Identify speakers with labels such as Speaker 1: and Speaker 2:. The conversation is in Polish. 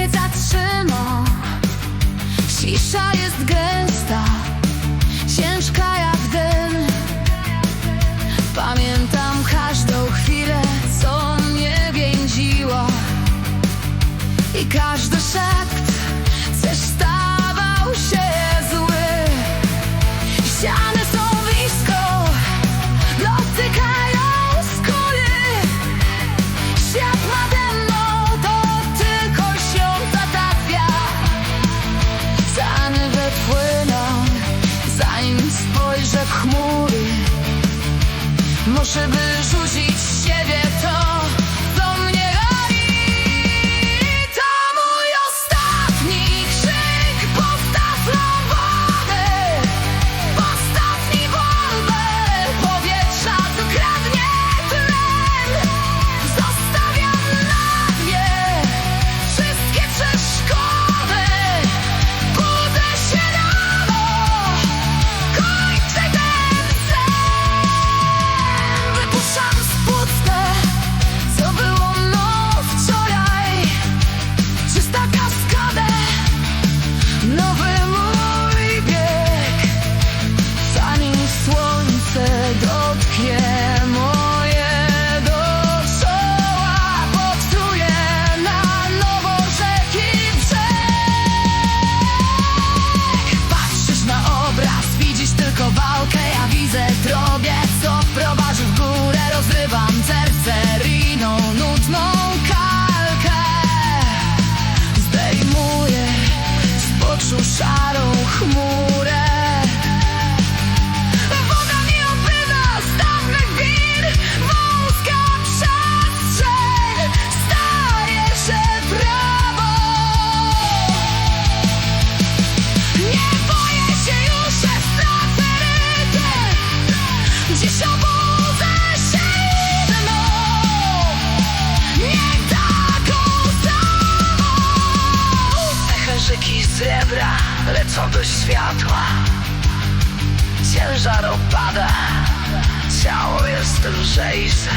Speaker 1: się zatrzyma. Cisza jest gęsta. Może wyrzucić gra, lecą do światła. Ciężar opada, ciało jest lżejsze.